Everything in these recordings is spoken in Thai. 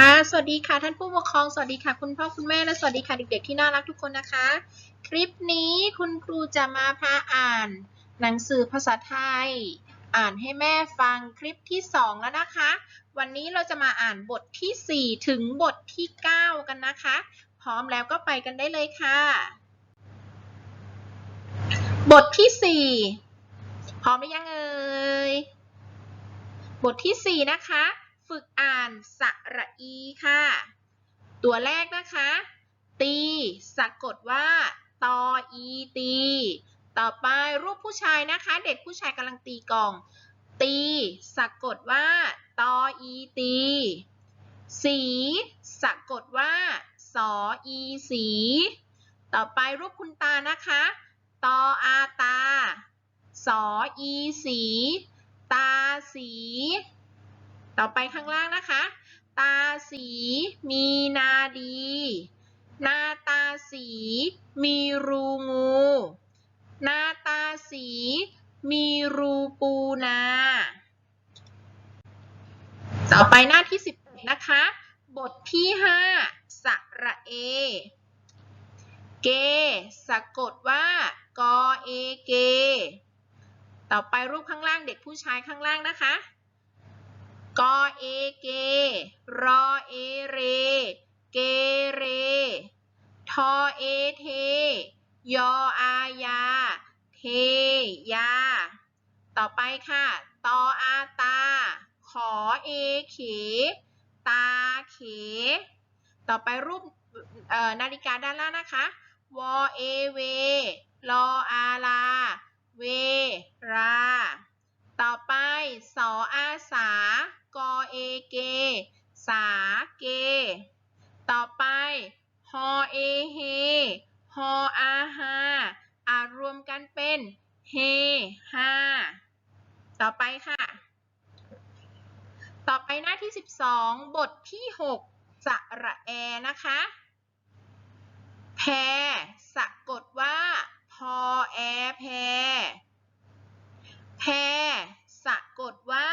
ค่ะ สวัสดีค่ะ ท่านผู้ปกครอง สวัสดีค่ะ คุณพ่อคุณแม่และสวัสดีค่ะเด็กๆที่น่ารักทุกคนนะคะ คลิปนี้คุณครูจะมาพาอ่าน หนังสือภาษาไทย อ่านให้แม่ฟังคลิปที่ 2 แล้วนะคะ วันนี้เราจะมาอ่านบทที่ 4 ถึงบทที่ 9 กันนะคะ พร้อมแล้วก็ไปกันได้เลยค่ะ บทที่ 4 พร้อมหรือยังเอ่ยบทที่ 4 นะคะ ฝึกอ่านสระอีค่ะ ตัวแรกนะคะ ตีสะกดว่าตออีตี ต่อไปรูปผู้ชายนะคะ เด็กผู้ชายกำลังตีกลอง ตีสะกดว่าตออีตี สีสะกดว่าสออีสี ต่อไปรูปคุณตานะคะ ตออาตา สออีสี ตาสี ต่อไปข้างล่างนะคะ ตาสีมีนาดีหน้าตาสีมีรูงูหน้าตาสีมีรูปูนา ต่อไปหน้าที่สิบนะคะ บทที่ห้าสระเอ เก สะกดว่ากอเอเก ต่อไปรูปข้างล่างเด็กผู้ชายข้างล่างนะคะ กอเอเก รอเอเร เกเร ทอเอเท ยออายา เทยา ต่อไปค่ะ ตออาตา ขอเอเข ตาเข ต่อไปรูปนาฬิกาด้านล่างนะคะ วอเอเวรออาลา เวรา ต่อไป สออาสา สาเก ต่อไป ฮอเอเฮ ฮออาฮาอารวมกันเป็นเฮฮาต่อไปค่ะ ต่อไปหน้าที่ 12 บทที่ 6 สระแอนะคะ แพรสะกดว่า พอแอแพร แพรสะกดว่า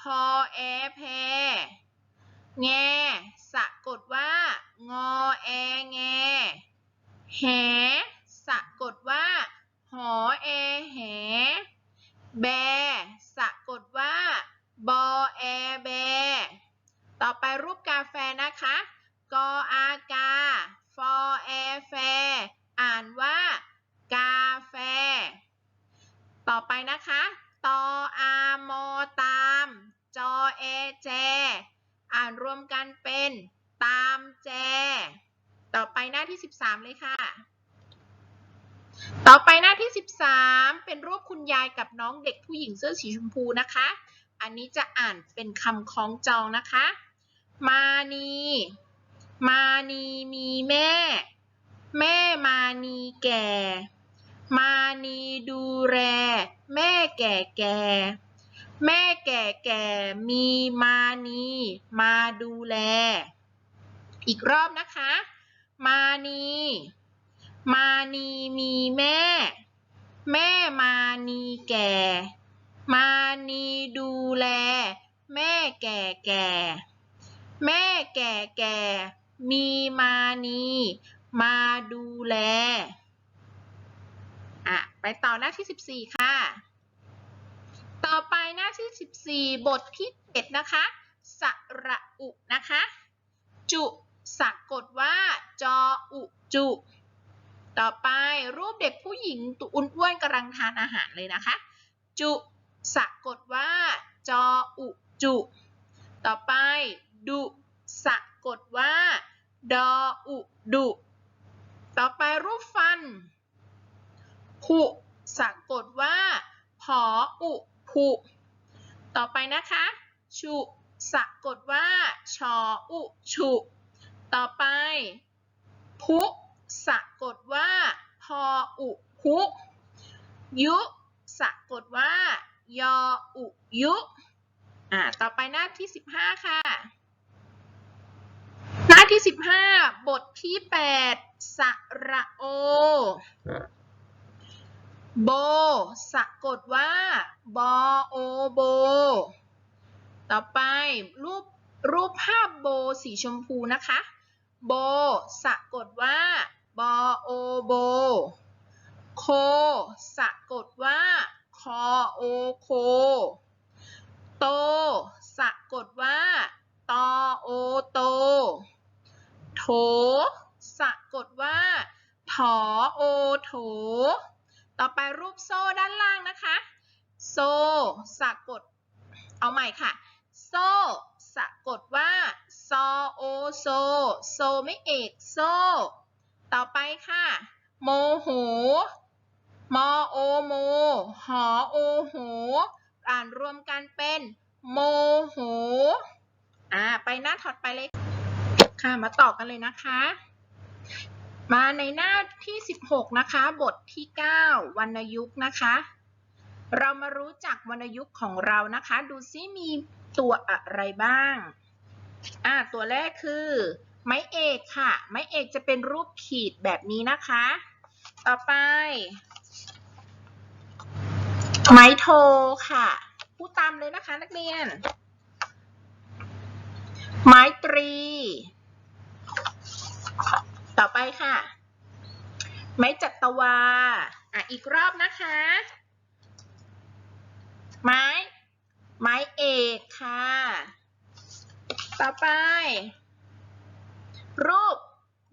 พอแอแพร แง สะกดว่า งอแอแง แห สะกดว่า หอแอแห แบ สะกดว่า บอแอแบ ต่อไปรูปกาแฟนะคะ กออากา ฟอแอแฟ อ่านว่า กาแฟ ต่อไปนะคะ ตออามอตาม จอแอแจ อ่านรวมกันเป็น ตามแจ ต่อไปหน้าที่ 13 เลยค่ะ ต่อไปหน้าที่ 13 เป็นรูปคุณยายกับน้องเด็กผู้หญิงเสื้อสีชมพูนะคะ อันนี้จะอ่านเป็นคำคล้องจองนะคะ มานี มานีมีแม่ แม่มานีแก่ มานีดูแลแม่แก่แก่แม่แก่แก่มีมานีมาดูแล อีกรอบนะคะ มานี มานีมีแม่ แม่มานีแก่ มานีดูแล แม่แก่แก่ แม่แก่แก่ มีมานีมาดูแล อะ ไปต่อหน้าที่ 14 ค่ะ ต่อไปหน้าที่ 14 บทที่ 7 นะคะ สระอุนะคะ จุ สะกดว่าจออุจุ ต่อไปรูปเด็กผู้หญิงตุอ้วนๆกำลังทานอาหารเลยนะคะ จุสะกดว่าจออุจุ ต่อไป ดุสะกดว่าดออุดุ ต่อไปรูปฟันผุสะกดว่าผออุผุ ต่อไปนะคะฉุสะกดว่า ชออุฉุ ต่อไป พุสะกดว่า พออุพุ ยุสะกดว่า ยออุยุ อ่า ต่อไปหน้าที่ 15 ค่ะ หน้าที่ 15 บทที่ 8 สระโอ โบ สะกดว่า บอโอโบ ต่อไปรูปรูปภาพโบสีชมพูนะคะ โบ สะกดว่าบอโอโบ โค สะกดว่า คอโอโค โต สะกดว่า ตอโอโต โถ สะกดว่า ถอโอโถ ต่อไปรูปโซ่ด้านล่างนะคะ โซ สะกด เอาใหม่ค่ะ โซ สะกดว่า ซอโอโซโซไม่เอกโซ ต่อไปค่ะ โมโห มโอโม หอโอโห อ่านรวมกันเป็น โมโห อ่า ไปหน้าถัดไปเลย ค่ะ มาต่อกันเลยนะคะ มาในหน้าที่ 16 นะคะ บทที่ 9 วรรณยุกต์นะคะ เรามารู้จักวรรณยุกต์ของเรานะคะ ดูซิมีตัวอะไรบ้าง อ่าตัวแรกคือ ไม้เอกค่ะ ไม้เอกจะเป็นรูปขีดแบบนี้นะคะ ต่อไป ไม้โทค่ะ พูดตามเลยนะคะนักเรียน ไม้ตรี ต่อไปค่ะ ไม้จัตวา อะอีกรอบนะคะ ไม้ ไม้เอกค่ะ ต่อไป รูป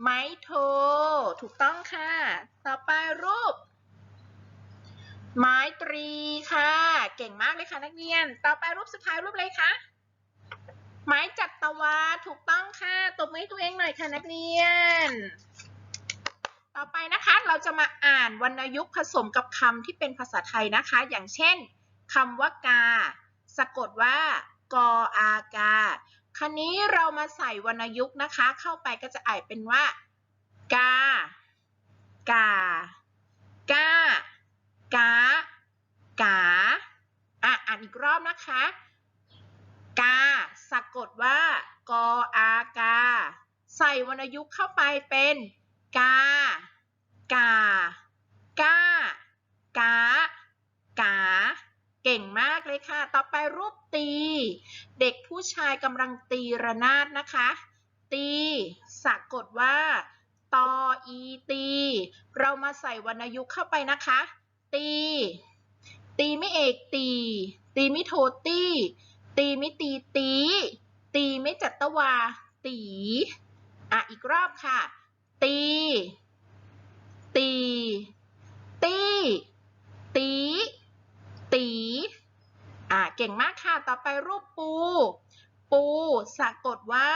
ไม้โท ถูกต้องค่ะ ต่อไปรูป ไม้ตรีค่ะ เก่งมากเลยค่ะนักเรียน ต่อไปรูปสุดท้ายรูปอะไรคะ ไม้จัตวาถูกต้องค่ะ ตบมือให้ตัวเองหน่อยค่ะนักเรียน ต่อไปนะคะเราจะมาอ่านวรรณยุกต์ผสมกับคำที่เป็นภาษาไทยนะคะ อย่างเช่นคำว่ากา สะกดว่ากออากา คราวนี้เรามาใส่วรรณยุกต์นะคะ เข้าไปก็จะอ่านเป็นว่า กา กา กา กา กา อะอ่านอีกรอบนะคะ กา สะกดว่า กออากา ใส่วรรณยุกต์เข้าไปเป็น กา กา กา กา ก่งมากเลยค่ะ ต่อไปรูปตี เด็กผู้ชายกำลังตีระนาดนะคะ ตีสะกดว่า ตออีตี เรามาใส่วรรณยุกต์เข้าไปนะคะ ตี ตีไม่เอกตี ตีไม่โทตี ตีไม่ตีตี ตีไม่จัตวา ตี อะ อีกรอบค่ะ ตี ตี ตี ตี ตีอะเก่งมากค่ะ ต่อไปรูปปู ปูสะกดว่า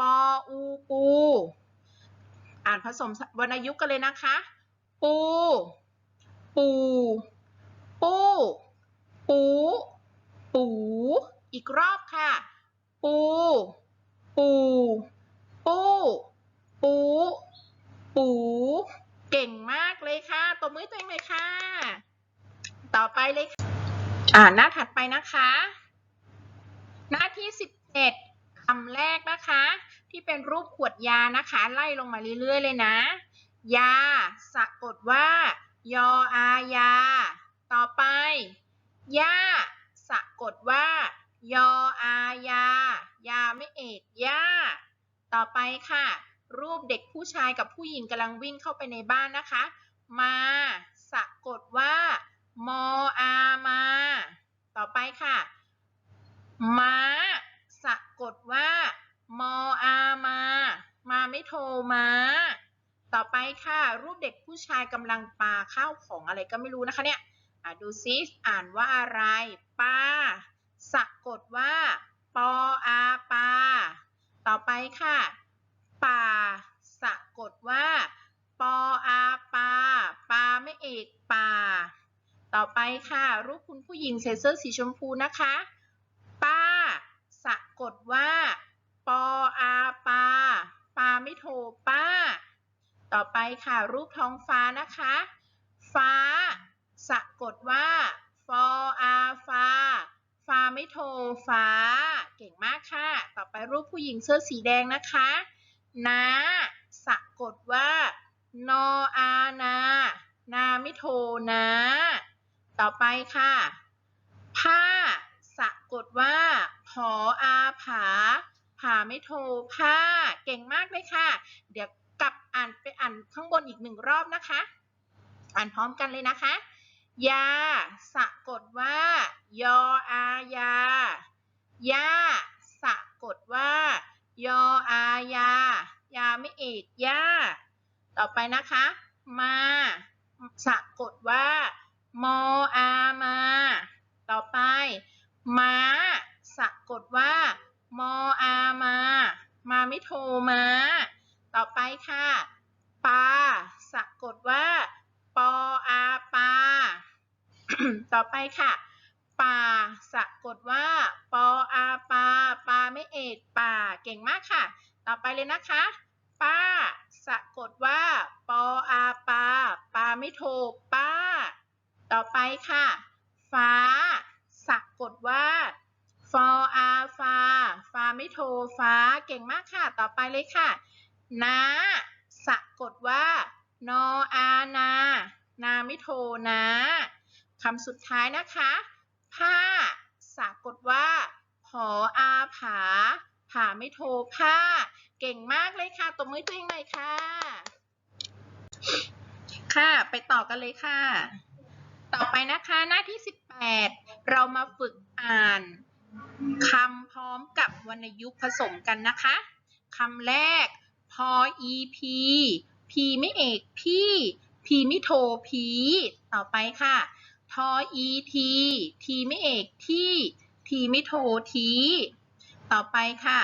ปออูปู อ่านผสมวรรณยุกต์กันเลยนะคะ ปู ปู ปู ปู ปู อีกรอบค่ะ ปู ปู ปู ปู ปู เก่งมากเลยค่ะ ตบมือตัวเองเลยค่ะ ต่อไปเลยค่ะอ่าหน้าถัดไปนะคะ หน้าที่17คำแรกนะคะ ที่เป็นรูปขวดยานะคะ ไล่ลงมาเรื่อยๆเลยนะ ยาสะกดว่า ยออายา ต่อไปย่าสะกดว่า ยออายา ยาไม่เอกย่าต่อไปค่ะ รูปเด็กผู้ชายกับผู้หญิงกำลังวิ่งเข้าไปในบ้านนะคะ มาสะกดว่า มออามา ต่อไปค่ะ ม้า สะกดว่า มออามา มาไม่โทรมาต่อไปค่ะ รูปเด็กผู้ชายกำลังปาข้าวของอะไรก็ไม่รู้นะคะเนี่ยดูซิอ่านว่าอะไรปาสะกดว่า ปออาปา ต่อไปค่ะ ป่า สะกดว่า ปออาปา ปาไม่เอกป่า ต่อไปค่ะ รูปคุณผู้หญิงใส่เสื้อสีชมพูนะคะ ป้า สะกดว่า ปออาปาปาไม่โทรป้า ต่อไปค่ะ รูปท้องฟ้านะคะ ฟ้า สะกดว่า ฟออาฟ้าฟ้าไม่โทรฟ้า เก่งมากค่ะ ต่อไปรูปผู้หญิงเสื้อสีแดงนะคะนาสะกดว่า นออานา นาไม่โทรนะ ต่อไปค่ะ ผ้าสะกดว่าผออาผาผาไม่โทผ้าเก่งมากเลยค่ะ เดี๋ยวกลับอ่านไปอ่านข้างบนอีกหนึ่งรอบนะคะ อ่านพร้อมกันเลยนะคะ ยา สะกดว่า ยออายา ยา สะกดว่า ยออายา ยาไม่เอกยาต่อไปนะคะ มา สะกดว่า มออามา ต่อไป ม้า สะกดว่า มออามา มาไม่โทรมา ต่อไปค่ะ ปา สะกดว่า ปออาปา ต่อไปค่ะป่าสะกดว่า ปออาปาปาไม่เอกป่า เก่งมากค่ะ ต่อไปเลยนะคะ ป้า สะกดว่า ปออาปาปาไม่โทร ต่อไปค่ะ ฟ้าสะกดว่า ฟออาฟ้าฟ้าไม่โทรฟ้าเก่งมากค่ะ ต่อไปเลยค่ะ นาสะกดว่า นออานา นาไม่โทรนะคำสุดท้ายนะคะ ผ้า สะกดว่าผออาผา ผาไม่โทรผ้า เก่งมากเลยค่ะตบมือให้ตัวเองหน่อยค่ะ ค่ะ ไปต่อกันเลยค่ะ ต่อไปนะคะหน้าที่ 18 เรามาฝึกอ่านคำพร้อมกับวรรณยุกต์ผสมกันนะคะคำแรกพออีพีพีไม่เอกพี่พีไม่โทพีต่อไปค่ะทออีทีทีไม่เอกที่ทีไม่โททีต่อไปค่ะ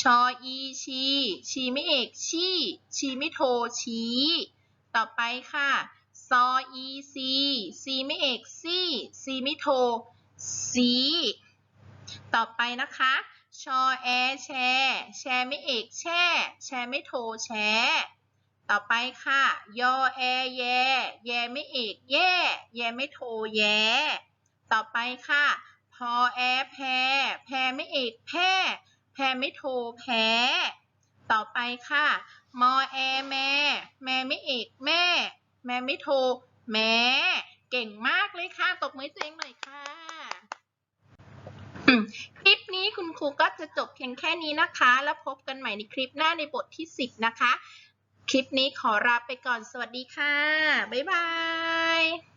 ชออีชีชีไม่เอกชี่ชีไม่โทชี้ต่อไปค่ะ ซออีซีซีไม่เอกซี่ซีไม่โทซีต่อไปนะคะชอแอแชแชไม่เอกแช่ แชไม่โทแชต่อไปค่ะ ยอแอแย แยไม่เอกแย่ แยไม่โทแยต่อไปค่ะ พอแอแพรแพรไม่เอกแพรแพรไม่โทแพ้ ต่อไปค่ะ มอแอแม่ แม่ไม่เอกแม่ แม่ไม่โทร แม่เก่งมากเลยค่ะ ตบมือตัวเองหน่อยค่ะ คลิปนี้คุณครูก็จะจบเพียงแค่นี้นะคะ แล้วพบกันใหม่ในคลิปหน้าในบทที่ 10 นะคะ คลิปนี้ขอลาไปก่อน สวัสดีค่ะ บ๊ายบาย